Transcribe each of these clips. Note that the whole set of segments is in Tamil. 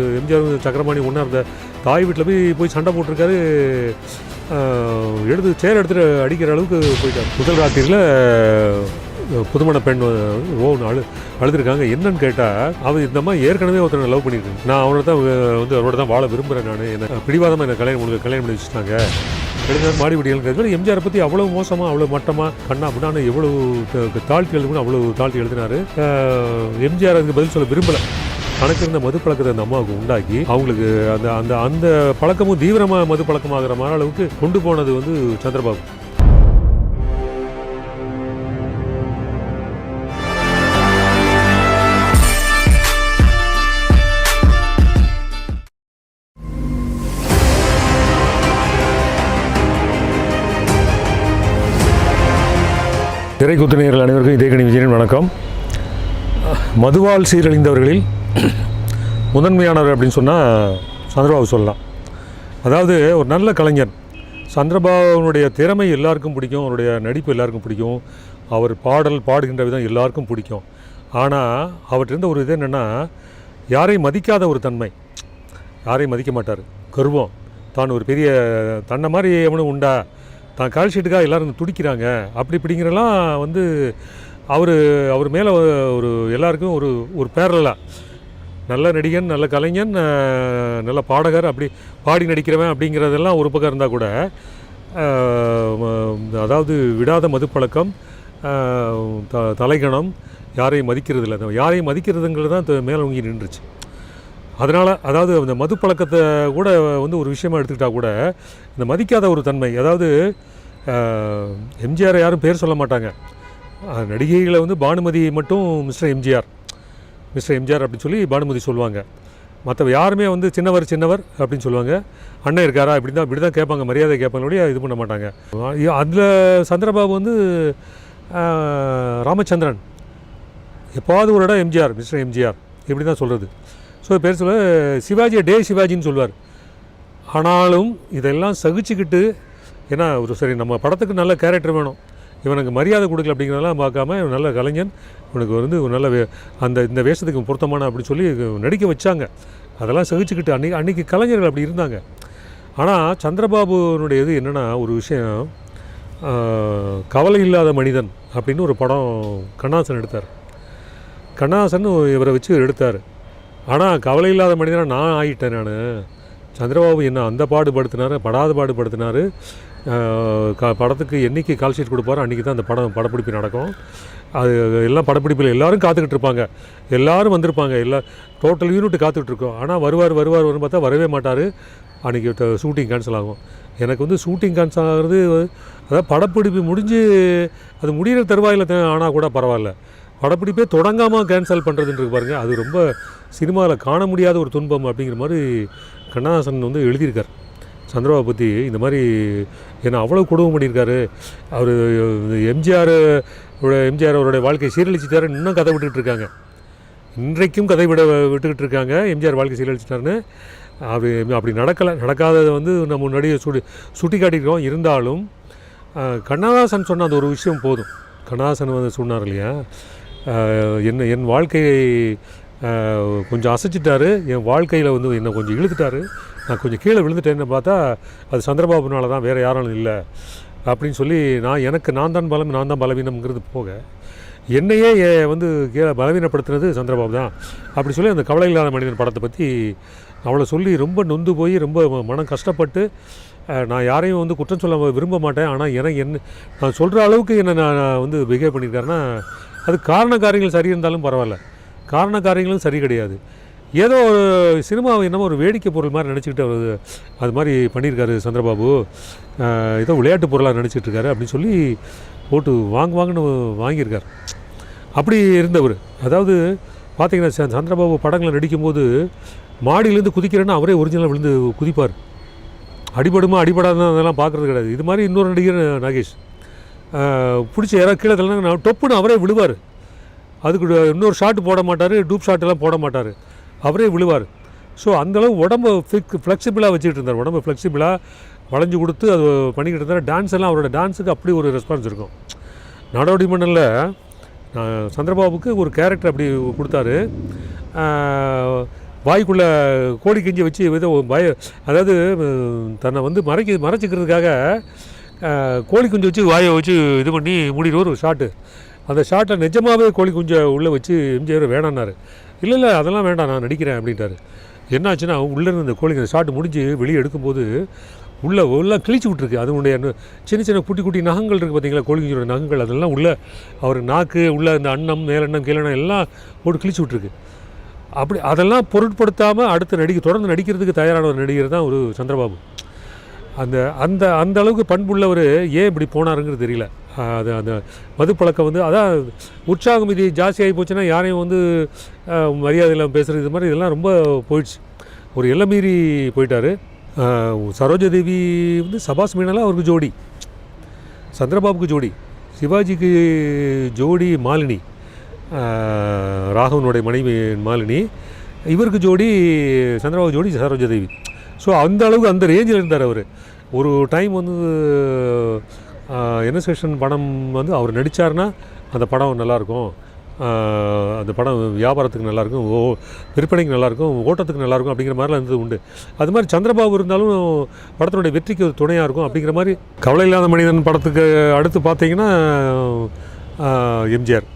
எம்ஜிஆர் சக்கரபாணி ஒன்றா இருந்த தாய் வீட்டில் போய் போய் சண்டை போட்டிருக்காரு. எடுத்து சேர் எடுத்துகிட்டு அடிக்கிற அளவுக்கு போயிட்டார். முதல் ராத்திரியில் புதுமண பெண் ஓ அழு அழுதுருக்காங்க. என்னன்னு கேட்டால் அவர் இந்த மாதிரி ஏற்கனவே ஒருத்தனை லவ் பண்ணியிருக்கேன் நான் அவனை தான் வந்து அவரோட தான் வாழ விரும்புகிறேன் நான். என்ன பிடிவாதமாக என்ன கல்யாணம் உங்களுக்கு கல்யாணம் பண்ணி வச்சுட்டாங்க. எழுந்தார் மாடி விடியல்ங்கிறது எம்ஜிஆரை பற்றி அவ்வளோ மோசமாக அவ்வளோ மட்டமாக கண்ணா அப்படின்னா எவ்வளோ தாழ்த்தி எழுதுன்னு அவ்வளோ தாழ்த்தி எழுதினார். எம்ஜிஆர் அதுக்கு பதில் சொல்ல விரும்பலை. கணக்கிருந்த மது பழக்கத்தை அந்த அம்மாவுக்கு உண்டாக்கி அவங்களுக்கு அந்த அந்த அந்த பழக்கமும் தீவிரமாக மது பழக்கமாகிற மாதிரி அளவுக்கு கொண்டு போனது வந்து சந்திரபாபு. திரைக்குத்து நேர்கள் அனைவருக்கும் இதே கணி விஜயன் வணக்கம். மதுவால் சீரழிந்தவர்களில் முதன்மையானவர் அப்படின்னு சொன்னால் சந்திரபாபு சொல்லலாம். அதாவது ஒரு நல்ல கலைஞர். சந்திரபாபுனுடைய திறமை எல்லாருக்கும் பிடிக்கும். அவருடைய நடிப்பு எல்லாருக்கும் பிடிக்கும். அவர் பாடல் பாடுகின்ற விதம் எல்லாருக்கும் பிடிக்கும். ஆனால் அவர்கிட்ட ஒரு இது என்னென்னா யாரையும் மதிக்காத ஒரு தன்மை. யாரையும் மதிக்க மாட்டார். கர்வம். தான் ஒரு பெரிய தன்னை மாதிரி எவனும் உண்டா? தான் கால்ஷீட்டுக்காக எல்லோரும் துடிக்கிறாங்க. அப்படி இப்படிங்கிறலாம் வந்து அவர் அவர் மேலே ஒரு எல்லாருக்கும் ஒரு ஒரு பேரலாக நல்ல நடிகன் நல்ல கலைஞன் நல்ல பாடகர் அப்படி பாடி நடிக்கிறவன் அப்படிங்கிறதெல்லாம் ஒரு பக்கம் இருந்தால் கூட அதாவது விடாத மதுப்பழக்கம் த தலைகணம் யாரையும் மதிக்கிறது இல்லை யாரையும் மதிக்கிறதுங்கிறது தான் மேலோங்கி நின்றுச்சு. அதனால் அதாவது அந்த மது பழக்கத்தை கூட வந்து ஒரு விஷயமாக எடுத்துக்கிட்டால் கூட இந்த மதிக்காத ஒரு தன்மை அதாவது எம்ஜிஆரை யாரும் பேர் சொல்ல மாட்டாங்க. நடிகைகளை வந்து பானுமதி மட்டும் மிஸ்டர் எம்ஜிஆர். மிஸ்டர் எம்ஜிஆர் அப்படின்னு சொல்லி பானுமதி சொல்லுவாங்க. மற்ற யாருமே வந்து சின்னவர் சின்னவர் அப்படின்னு சொல்லுவாங்க. அண்ணன் இருக்காரா? இப்படி தான் இப்படி தான் கேட்பாங்க. மரியாதை கேட்பாங்களுடைய இது பண்ண மாட்டாங்க. அதில் சந்திரபாபு வந்து ராமச்சந்திரன். எப்போது ஒரு இடம் எம்ஜிஆர் மிஸ்டர் எம்ஜிஆர். இப்படி தான் சொல்கிறது ஸோ பேர் சொல்ல சிவாஜியை டே சிவாஜின்னு சொல்லுவார். ஆனாலும் இதெல்லாம் சகிச்சுக்கிட்டு ஏன்னா ஒரு சரி நம்ம படத்துக்கு நல்ல கேரக்டர் வேணும். இவனுக்கு மரியாதை கொடுக்கல அப்படிங்கிறதெல்லாம் பார்க்காம இவன் நல்ல கலைஞன். உனக்கு வந்து ஒரு நல்ல வே- அந்த இந்த வேஷத்துக்கு பொருத்தமான அப்படின்னு சொல்லி நடிக்க வச்சாங்க. அதெல்லாம் சகிச்சுக்கிட்டு அன்னைக்கு அன்றைக்கி கலைஞர்கள் அப்படி இருந்தாங்க. ஆனால் சந்திரபாபுனுடைய இது என்னென்னா ஒரு விஷயம் கவலை இல்லாத மனிதன் அப்படின்னு ஒரு படம் கண்ணாசன் எடுத்தார். கண்ணாசன் இவரை வச்சு எடுத்தார். ஆனால் கவலை இல்லாத மனிதனாக நான் ஆகிட்டேன் நான். சந்திரபாபு என்ன அந்த பாடுபடுத்தினார் படாத பாடுபடுத்தினார் படத்துக்கு என்னைக்கு கால் ஷீட் கொடுப்பாரோ அன்றைக்கி தான் அந்த படம் படப்பிடிப்பு நடக்கும். அது எல்லாம் படப்பிடிப்பில் எல்லாரும் காத்துக்கிட்டு இருப்பாங்க. எல்லோரும் வந்திருப்பாங்க. எல்லா டோட்டல் யூனிட் காத்துக்கிட்டு இருக்கோம். ஆனால் வருவார் வருவார் வரும்னு பார்த்தா வரவே மாட்டார். அன்றைக்கி ஷூட்டிங் கேன்சல் ஆகும். எனக்கு வந்து ஷூட்டிங் கேன்சல் ஆகிறது அதாவது படப்பிடிப்பு முடிஞ்சு அது முடிகிற தருவாயில் ஆனால் கூட பரவாயில்ல. படப்பிடிப்பே தொடங்காமல் கேன்சல் பண்ணுறதுன்றது பாருங்கள் அது ரொம்ப சினிமாவில் காண முடியாத ஒரு துன்பம் அப்படிங்கிற மாதிரி கண்ணதாசன் வந்து எழுதியிருக்கார். சந்திரபாபு பற்றி இந்த மாதிரி என்னை அவ்வளோ கொடுமை பண்ணியிருக்காரு. அவர் எம்ஜிஆர் எம்ஜிஆர் அவருடைய வாழ்க்கையை சீரழிச்சிட்டாரு இன்னும் கதை விட்டுக்கிட்டு இருக்காங்க. இன்றைக்கும் கதை விட விட்டுக்கிட்டு இருக்காங்க. எம்ஜிஆர் வாழ்க்கை சீரழிச்சிட்டாருன்னு. அப்படி அப்படி நடக்கலை. நடக்காததை வந்து நம்ம முன்னாடியே சுட்டி சுட்டி காட்டியிருக்கோம். இருந்தாலும் கண்ணதாசன் சொன்ன அந்த ஒரு விஷயம் போதும். கண்ணதாசன் வந்து சொன்னார் இல்லையா? என்ன என் வாழ்க்கையை கொஞ்சம் அசைச்சிட்டாரு. என் வாழ்க்கையில் வந்து என்னை கொஞ்சம் இழுத்துட்டாரு. நான் கொஞ்சம் கீழே விழுந்துட்டேன்னு பார்த்தா அது சந்திரபாபுனால தான் வேறு யாரும் இல்லை அப்படின்னு சொல்லி நான் எனக்கு நான் தான் பலம் நான் தான் பலவீனம்ங்கிறது போக என்னையே வந்து கீழே பலவீனப்படுத்துனது சந்திரபாபு தான் அப்படி சொல்லி அந்த கவலை இல்லாத மனிதன் படத்தை பற்றி அவளை சொல்லி ரொம்ப நொந்து போய் ரொம்ப மனம் கஷ்டப்பட்டு நான் யாரையும் வந்து குற்றம் சொல்ல விரும்ப மாட்டேன். ஆனால் எனக்கு என்ன நான் சொல்கிற அளவுக்கு என்னை நான் நான் வந்து பிஹேவ் பண்ணியிருக்காருன்னா அது காரண காரியங்கள் சரி இருந்தாலும் பரவாயில்ல. காரண காரியங்களும் சரி கிடையாது. ஏதோ ஒரு சினிமாவை என்னமோ ஒரு வேடிக்கை பொருள் மாதிரி நினச்சிக்கிட்டு அவர் அது மாதிரி பண்ணியிருக்காரு சந்திரபாபு. ஏதோ விளையாட்டு பொருளாக நினச்சிட்டு இருக்காரு அப்படின்னு சொல்லி போட்டு வாங்குவாங்கன்னு வாங்கியிருக்கார். அப்படி இருந்தவர். அதாவது பார்த்தீங்கன்னா ச- சந்திரபாபு படங்களை நடிக்கும்போது மாடியிலேருந்து குதிக்கிறேன்னு அவரே ஒரிஜினலாக விழுந்து குதிப்பார். அடிபடுமா அடிபடாதுன்னு அதெல்லாம் பார்க்குறது கிடையாது. இது மாதிரி இன்னொரு நடிகர் நாகேஷ். பிடிச்ச யாராவது கீழே தள்ளனா டொப்புன்னு அவரே விழுவார். அதுக்கு இன்னொரு ஷாட் போட மாட்டார் டூப் ஷாட்டெல்லாம் போட மாட்டார். அவரே விழுவார். ஸோ அந்தளவு உடம்பு ஃபிக் ஃப்ளெக்சிபிளாக வச்சுக்கிட்டு இருந்தார். உடம்பு ஃப்ளெக்சிபிளாக வளைஞ்சு கொடுத்து அது பண்ணிக்கிட்டு இருந்தார். டான்ஸ் எல்லாம் அவரோட டான்ஸுக்கு அப்படி ஒரு ரெஸ்பான்ஸ் இருக்கும். நாடோடி சந்திரபாபுக்கு ஒரு கேரக்டர் அப்படி கொடுத்தாரு. வாய்க்குள்ளே கோழி கிஞ்சி வச்சு ஏதோ பய அதாவது தன்னை வந்து மறைக்க மறைச்சிக்கிறதுக்காக கோழி குஞ்சு வச்சு வாயை வச்சு இது பண்ணி மூடிடுவார் ஒரு ஷாட்டு அந்த ஷாட்டை நிஜமாகவே கோழி குஞ்சை உள்ளே வச்சு எம்ஜிஆர் வேணான்னாரு. இல்லை இல்லை அதெல்லாம் வேண்டாம் நான் நடிக்கிறேன் அப்படின்ட்டாரு. என்னாச்சுன்னா உள்ளே இருந்த அந்த கோழிங்க ஷாட் முடிஞ்சு வெளியே எடுக்கும்போது உள்ளே எல்லாம் கிழிச்சு விட்ருக்கு அதனுடைய சின்ன சின்ன குட்டி குட்டி நகங்கள் இருக்குது பார்த்தீங்களா கோழிக்குஞ்சோட நகங்கள் அதெல்லாம் உள்ளே அவர் நாக்கு உள்ளே அந்த அன்னம் மேலெண்ணம் கீழெண்ணம் எல்லாம் போட்டு கிழிச்சு விட்ருக்கு அப்படி அதெல்லாம் பொருட்படுத்தாமல் அடுத்து நடிக்க தொடர்ந்து நடிக்கிறதுக்கு தயாரான ஒரு நடிகர் தான் ஒரு சந்திரபாபு. அந்த அந்த அந்த அளவுக்கு பண்புள்ளவர் ஏன் இப்படி போனாருங்கிறது தெரியல. அது அந்த மது பழக்கம் வந்து அதான் உற்சாகம் இது ஜாஸ்தியாகி போச்சுன்னா யாரையும் வந்து மரியாதை இல்லாமல் பேசுகிறது இது மாதிரி இதெல்லாம் ரொம்ப போயிடுச்சு. ஒரு எல்லை மீறி போயிட்டார். சரோஜாதேவி வந்து சபாஸ் மீனெல்லாம் அவருக்கு ஜோடி. சந்திரபாபுக்கு ஜோடி. சிவாஜிக்கு ஜோடி மாலினி. ராகவனுடைய மனைவி மாலினி. இவருக்கு ஜோடி சந்திரபாபு ஜோடி சரோஜாதேவி ஸோ அந்த அளவுக்கு அந்த ரேஞ்சில் இருந்தார் அவர். ஒரு டைம் வந்து என்ன படம் வந்து அவர் நடித்தார்னா அந்த படம் நல்லாயிருக்கும் அந்த படம் வியாபாரத்துக்கு நல்லாயிருக்கும் ஓ விற்பனைக்கு நல்லாயிருக்கும் ஓட்டத்துக்கு நல்லாயிருக்கும் அப்படிங்கிற மாதிரிலாம் இருந்தது உண்டு. அது மாதிரி சந்திரபாபு இருந்தாலும் படத்தினுடைய வெற்றிக்கு ஒரு துணையாக இருக்கும் அப்படிங்கிற மாதிரி கவலை இல்லாத மனிதன் படத்துக்கு அடுத்து பார்த்தீங்கன்னா எம்ஜிஆர்.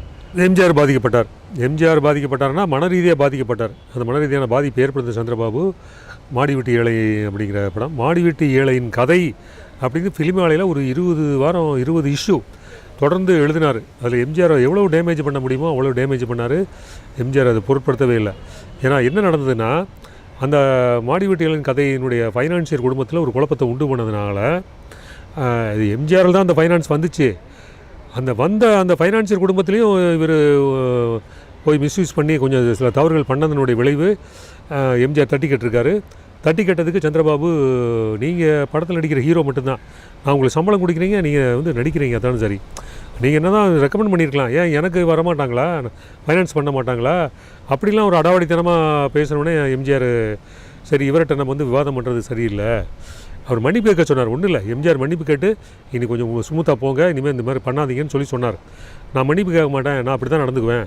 எம்ஜிஆர் பாதிக்கப்பட்டார். எம்ஜிஆர் பாதிக்கப்பட்டார்னா மன ரீதியாக பாதிக்கப்பட்டார். அந்த மன ரீதியான பாதிப்பு ஏற்படுத்த சந்திரபாபு மாடி வீட்டு ஏழை அப்படிங்கிற படம். மாடி வீட்டு ஏழையின் கதை அப்படின்னு ஃபிலிமாலையில் ஒரு இருபது வாரம் இருபது இஷ்யூ தொடர்ந்து எழுதினார். அதில் எம்ஜிஆர் எவ்வளோ டேமேஜ் பண்ண முடியுமோ அவ்வளோ டேமேஜ் பண்ணார். எம்ஜிஆர் அதை பொருட்படுத்தவே இல்லை. ஏன்னா என்ன நடந்ததுன்னா அந்த மாடி வீட்டுகளின் கதையினுடைய ஃபைனான்சியர் குடும்பத்தில் ஒரு குழப்பத்தை உண்டு பண்ணதுனால இது எம்ஜிஆரில் தான் அந்த ஃபைனான்ஸ் வந்துச்சு. அந்த வந்த அந்த ஃபைனான்சியர் குடும்பத்துலேயும் இவர் போய் மிஸ்யூஸ் பண்ணி கொஞ்சம் சில தவறுகள் பண்ணதனுடைய விளைவு எம்ஜிஆர் தட்டி கேட்டிருக்காரு தட்டி கட்டதுக்கு சந்திரபாபு நீங்கள் படத்தில் நடிக்கிற ஹீரோ மட்டும்தான். நான் உங்களுக்கு சம்பளம் கொடுக்குறீங்க நீங்கள் வந்து நடிக்கிறீங்க அதான் சரி. நீங்கள் என்ன தான் ரெக்கமெண்ட் பண்ணியிருக்கலாம் ஏன் எனக்கு வரமாட்டாங்களா? ஃபைனான்ஸ் பண்ண மாட்டாங்களா? அப்படிலாம் ஒரு அடாவடித்தனமாக பேசுனோடனே எம்ஜிஆர் சரி இவர்கிட்ட நம்ம வந்து விவாதம் பண்ணுறது சரியில்லை. அவர் மன்னிப்பு கேட்க சொன்னார். ஒன்றும் இல்லை. எம்ஜிஆர் மன்னிப்பு கேட்டு இனி கொஞ்சம் ஸ்மூத்தாக போங்க. இனிமேல் இந்த மாதிரி பண்ணாதீங்கன்னு சொல்லி சொன்னார். நான் மன்னிப்பு கேட்க மாட்டேன். நான் அப்படி தான் நடந்துக்குவேன்.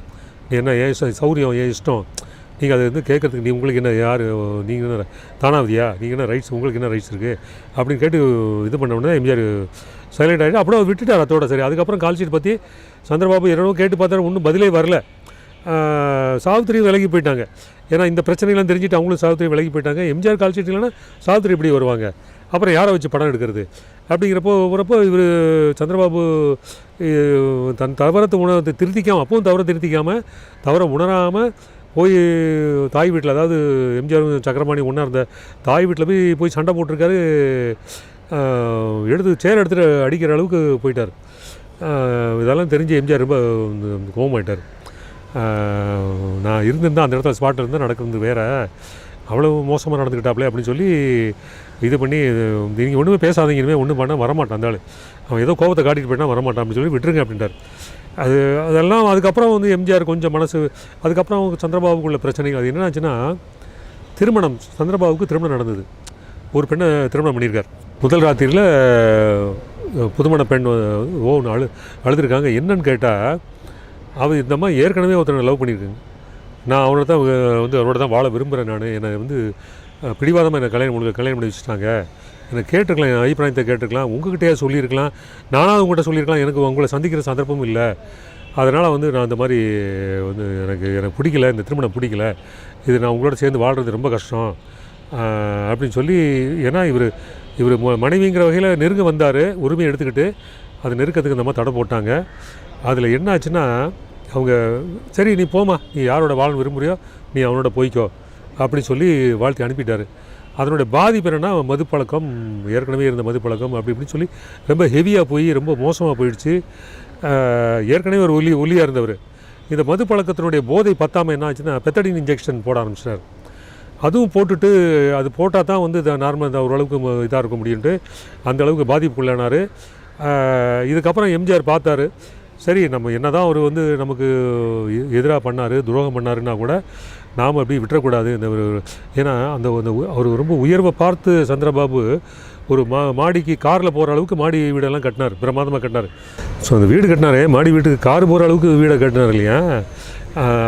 நீ என்ன ஏன் சௌரியம் ஏன் இஷ்டம்? நீங்கள் அதை வந்து கேட்கறதுக்கு நீ உங்களுக்கு என்ன யார் நீங்கள் என்ன தானாவதியா? நீங்கள் என்ன ரைட்ஸ் உங்களுக்கு என்ன ரைட்ஸ் இருக்குது அப்படின்னு கேட்டு இது பண்ண உடனே எம்ஜிஆர் சைலண்ட் ஆகிட்டு அப்புறம் அவர் விட்டுட்டார் அதோட சரி. அதுக்கப்புறம் கால் ஷீட் பற்றி சந்திரபாபு என்னவோ கேட்டு பார்த்தாரு ஒன்றும் பதிலே வரல. சாவித்திரியும் விலகி போயிட்டாங்க. ஏன்னா இந்த பிரச்சனைலாம் தெரிஞ்சுட்டு அவங்களும் சாவித்திரி விலகி போயிட்டாங்க. எம்ஜிஆர் கால் ஷீட் இல்லைன்னா சாவித்திரி எப்படி வருவாங்க? அப்புறம் யாரை வச்சு படம் எடுக்கிறது? அப்படிங்கிறப்போ வரப்போ இவர் சந்திரபாபு தன் தவறத்தை உண திருத்திக்காமல் அப்பவும் தவறை திருத்திக்காமல் தவறை உணராமல் போய் தாய் வீட்டில் அதாவது எம்ஜிஆர் சக்கரபாணி ஒன்றா இருந்த தாய் வீட்டில் போய் போய் சண்டை போட்டிருக்காரு. எடுத்து சேர் எடுத்துட்டு அடிக்கிற அளவுக்கு போயிட்டார். இதெல்லாம் தெரிஞ்சு எம்ஜிஆர் ரொம்ப கோவமாயிட்டார். நான் இருந்திருந்தேன் அந்த இடத்துல ஸ்பாட்டில் இருந்தால் நடக்கிறது வேறு. அவ்வளோ மோசமாக நடந்துக்கிட்டாப்லே அப்படின்னு சொல்லி இது பண்ணி நீங்கள் ஒன்றுமே பேசாதீங்க. இனிமேல் ஒன்றும் பண்ண வரமாட்டான் அந்த ஆள். அவன் ஏதோ கோபத்தை காட்டிட்டு போயிட்டா வரமாட்டான் அப்படின்னு சொல்லி விட்டுருங்க அப்படின்ட்டார். அது அதெல்லாம் அதுக்கப்புறம் வந்து எம்ஜிஆர் கொஞ்சம் மனசு அதுக்கப்புறம் சந்திரபாபுக்குள்ள பிரச்சனைகள். அது என்னாச்சுன்னா திருமணம் சந்திரபாபுக்கு திருமணம் நடந்தது. ஒரு பெண்ணை திருமணம் பண்ணியிருக்கார். முதல் ராத்திரியில் புதுமண பெண் ஓ அழு அழுதுருக்காங்க. என்னன்னு கேட்டால் அவர் இந்த ஏற்கனவே ஒருத்தனை லவ் பண்ணியிருக்காங்க. நான் அவனை தான் வந்து அவரோட தான் வாழ விரும்புகிறேன் நான். என்னை வந்து பிடிவாதமாக என்னை கல்யாணம் உங்களுக்கு கல்யாணம் பண்ணி வச்சுட்டாங்க. எனக்கு கேட்டிருக்கலாம் என் அபிப்பிராயத்தை கேட்டிருக்கலாம் உங்ககிட்டயே சொல்லியிருக்கலாம். நானாவது உங்கள்கிட்ட சொல்லியிருக்கலாம் எனக்கு உங்களை சந்திக்கிற சந்தர்ப்பமும் இல்லை. அதனால் வந்து நான் அந்த மாதிரி வந்து எனக்கு எனக்கு பிடிக்கல இந்த திருமணம் பிடிக்கல. இது நான் உங்களோட சேர்ந்து வாழ்கிறது ரொம்ப கஷ்டம். அப்படின்னு சொல்லி ஏன்னா இவர் இவர் மனைவிங்கிற வகையில் நெருங்க வந்தார் உரிமையை எடுத்துக்கிட்டு. அது நெருக்கத்துக்கு இந்த மாதிரி தடை போட்டாங்க. அதில் என்ன ஆச்சுன்னா அவங்க சரி நீ போமா நீ யாரோட வாழ விரும்புறியோ நீ அவனோட போய்க்கோ. அப்படின்னு சொல்லி வாழ்த்தி அனுப்பிட்டார். அதனுடைய பாதிப்பு என்னென்னா மது பழக்கம் ஏற்கனவே இருந்த மது பழக்கம் அப்படி இப்படின்னு சொல்லி ரொம்ப ஹெவியாக போய் ரொம்ப மோசமாக போயிடுச்சு. ஏற்கனவே ஒரு ஒலி ஒலியாக இருந்தவர். இந்த மது பழக்கத்தினுடைய போதை பத்தாமல் என்ன ஆச்சுன்னா பெத்தடின் இன்ஜெக்ஷன் போட ஆரம்பிச்சிட்டார். அதுவும் போட்டுட்டு அது போட்டால் தான் வந்து நார்மல் ஓரளவுக்கு இதாக இருக்க முடியுன்ட்டு அந்த அளவுக்கு பாதிப்புக்குள்ளானார். இதுக்கப்புறம் எம்ஜிஆர் பார்த்தாரு. சரி நம்ம என்ன தான் அவர் வந்து நமக்கு எதிராக பண்ணார் துரோகம் பண்ணாருன்னா கூட நாம் அப்படி விட்டுறக்கூடாது. இந்த ஒரு ஏன்னா அந்த அந்த அவர் ரொம்ப உயர்வை பார்த்து சந்திரபாபு ஒரு மா மாடிக்கு காரில் போகிற அளவுக்கு மாடி வீடெல்லாம் கட்டினார். பிரமாதமாக கட்டினார். ஸோ அந்த வீடு கட்டினாரே மாடி வீட்டுக்கு கார் போகிற அளவுக்கு வீடை கட்டினார் இல்லையா?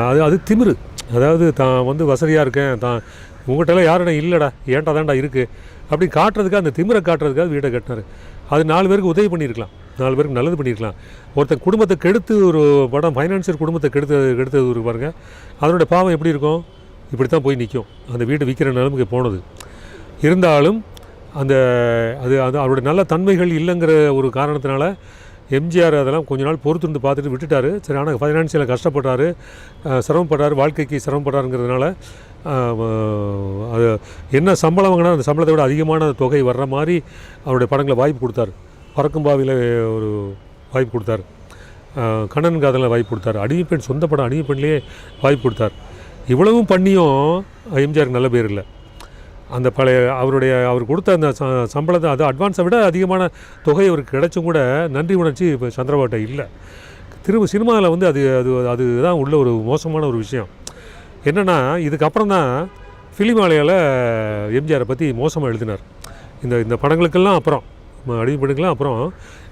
அது அது திமிரு. அதாவது தான் வந்து வசதியாக இருக்கேன் தான் உங்கள்கிட்டலாம் யாரும் இல்லைடா ஏன்டா தான்டா இருக்குது அப்படி காட்டுறதுக்காக அந்த திமிரை காட்டுறதுக்காக வீடை கட்டினார். அது நாலு பேருக்கு உதவி பண்ணியிருக்கலாம். நாலு பேருக்கு நல்லது பண்ணியிருக்கலாம். ஒருத்தன் குடும்பத்தை கெடுத்து ஒரு படம் ஃபைனான்சியர் குடும்பத்தை கெடுத்து கெடுத்தது ஒரு பாருங்கள் அதனோட பாவம் எப்படி இருக்கும்? இப்படி தான் போய் நிற்கும் அந்த வீடு விற்கிற நிலைமைக்கு போனது. இருந்தாலும் அந்த அது அது அவருடைய நல்ல தன்மைகள் இல்லைங்கிற ஒரு காரணத்தினால எம்ஜிஆர் அதெல்லாம் கொஞ்ச நாள் பொறுத்திருந்து பார்த்துட்டு விட்டுட்டாரு. சரி ஆனால் ஃபைனான்சியலாக கஷ்டப்பட்டார். சிரமப்பட்டார். வாழ்க்கைக்கு சிரமப்பட்டாருங்கிறதுனால அது என்ன சம்பளம் வாங்கினா அந்த சம்பளத்தை விட அதிகமான தொகை வர்ற மாதிரி அவருடைய படங்களை வாய்ப்பு கொடுத்தார். பறக்கும் பாவியில் ஒரு வாய்ப்பு கொடுத்தாரு. கண்ணன் காதலில் வாய்ப்பு கொடுத்தாரு. அடிமைப்பெண் சொந்த படம் அடிமைப்பெண்லேயே வாய்ப்பு கொடுத்தார். இவ்வளவும் பண்ணியும் எம்ஜிஆருக்கு நல்ல பேர் இல்லை. அந்த பழைய அவருடைய அவர் கொடுத்த அந்த ச- சம்பளத்தை அது அட்வான்ஸை விட அதிகமான தொகை அவருக்கு கிடைச்சும் கூட நன்றி உணர்ச்சி இப்போ சந்திரபாட்ட இல்லை. திரும்ப சினிமாவில் வந்து அது அது அதுதான் உள்ள ஒரு மோசமான ஒரு விஷயம். என்னென்னா இதுக்கப்புறம் தான் ஃபிலிமாலயாவில் எம்ஜிஆரை பற்றி மோசமாக எழுதினார். இந்த இந்த படங்களுக்கெல்லாம் அப்புறம் அடிமை படங்கள்லாம் அப்புறம்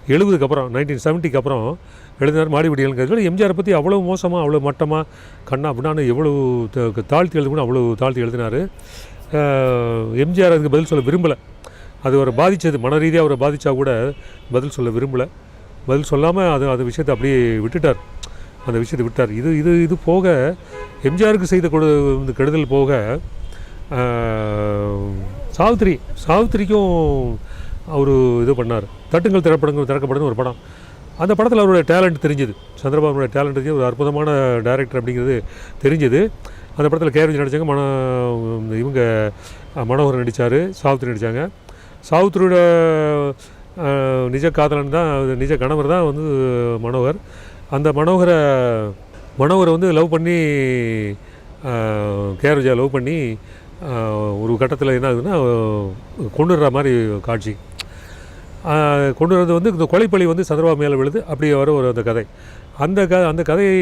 எழுபதுக்கு அப்புறம் நைன்டீன் செவன்ட்டிக்கு அப்புறம் எழுதினார் மாடிவிடியல்ங்கிறது எம்ஜிஆரை பற்றி அவ்வளோ மோசமாக அவ்வளோ மட்டமாக கண்ணா அப்படின்னா எவ்வளோ தாழ்த்தி எழுதி கூட அவ்வளோ தாழ்த்தி எழுதினார். எம்ஜிஆர் அதுக்கு பதில் சொல்ல விரும்பலை. அது அவரை பாதித்தது மன ரீதியாக அவரை பாதித்தா கூட பதில் சொல்ல விரும்பலை. பதில் சொல்லாமல் அது அந்த விஷயத்தை அப்படியே விட்டுட்டார். அந்த விஷயத்தை விட்டார். இது இது இது போக எம்ஜிஆருக்கு செய்த கொடு இந்த கெடுதல் போக சாவித்திரி சாவித்திரிக்கும் அவர் இது பண்ணார். தட்டுங்கள் திரைப்படங்கள் திறக்கப்படுது ஒரு படம். அந்த படத்தில் அவருடைய டேலண்ட் தெரிஞ்சுது. சந்திரபாபுடைய டேலண்ட் தெரிஞ்சு ஒரு அற்புதமான டைரக்டர் அப்படிங்கிறது தெரிஞ்சுது. அந்த படத்தில் கேரஞ்சி நடித்தாங்க மன இவங்க மனோகர் நடித்தார் சாவித்திரி நடித்தாங்க சாவித்திரியோட நிஜ காதலன் தான் அது நிஜ கணவர் தான் வந்து மனோகர். அந்த மனோகரை மனோகரை வந்து லவ் பண்ணி கேரஜா லவ் பண்ணி ஒரு கட்டத்தில் என்ன ஆகுதுன்னா கொண்டுடுற மாதிரி காட்சி. கொண்டு வரது வந்து இந்த கொலைப்பழி வந்து சந்திரபாபு மேலே விழுது. அப்படி வர ஒரு அந்த கதை. அந்த க அந்த கதையை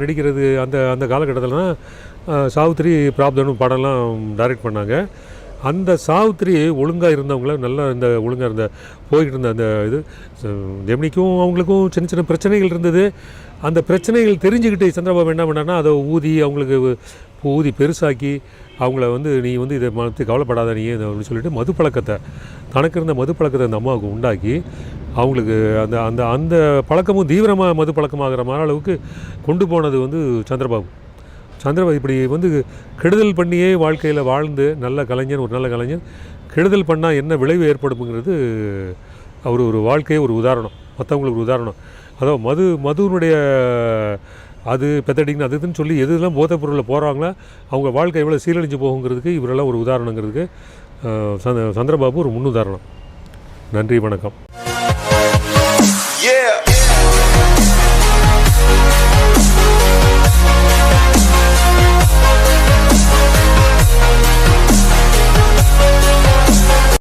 நடிக்கிறது அந்த அந்த காலகட்டத்தில்னா சாவித்திரி பிராப்தனும் படம்லாம் டைரக்ட் பண்ணாங்க. அந்த சாவித்திரி ஒழுங்காக இருந்தவங்கள நல்லா இந்த ஒழுங்காக இருந்த போய்கிட்டு இருந்த அந்த இது ஜெமினிக்கும் அவங்களுக்கும் சின்ன சின்ன பிரச்சனைகள் இருந்தது. அந்த பிரச்சனைகள் தெரிஞ்சுக்கிட்டு சந்திரபாபு என்ன பண்ணார்னா அதை ஊதி அவங்களுக்கு ஊதி பெருசாக்கி அவங்கள வந்து நீ வந்து இதை மனத்து கவலைப்படாத நீ அப்படின்னு சொல்லிட்டு மது பழக்கத்தை தனக்கு இருந்த மது பழக்கத்தை அந்த அம்மாவுக்கு உண்டாக்கி அவங்களுக்கு அந்த அந்த அந்த பழக்கமும் தீவிரமாக மது பழக்கமாகிற மாதிரி அளவுக்கு கொண்டு போனது வந்து சந்திரபாபு. சந்திரபாபு இப்படி வந்து கெடுதல் பண்ணியே வாழ்க்கையில் வாழ்ந்து நல்ல கலைஞர் ஒரு நல்ல கலைஞர் கெடுதல் பண்ணால் என்ன விளைவு ஏற்படும்ங்கிறது அவர் ஒரு வாழ்க்கையே ஒரு உதாரணம். மற்றவங்களுக்கு ஒரு உதாரணம். அதாவது மது மதுனுடைய அது பெத்தடிக்னு அது இதுன்னு சொல்லி எதுலாம் போதைப் பொருளில் போகிறாங்களோ அவங்க வாழ்க்கை எவ்வளோ சீரழிஞ்சு போகுங்கிறதுக்கு இவரெல்லாம் ஒரு உதாரணங்கிறதுக்கு சந்த சந்திரபாபு ஒரு முன்னுதாரணம். நன்றி வணக்கம்.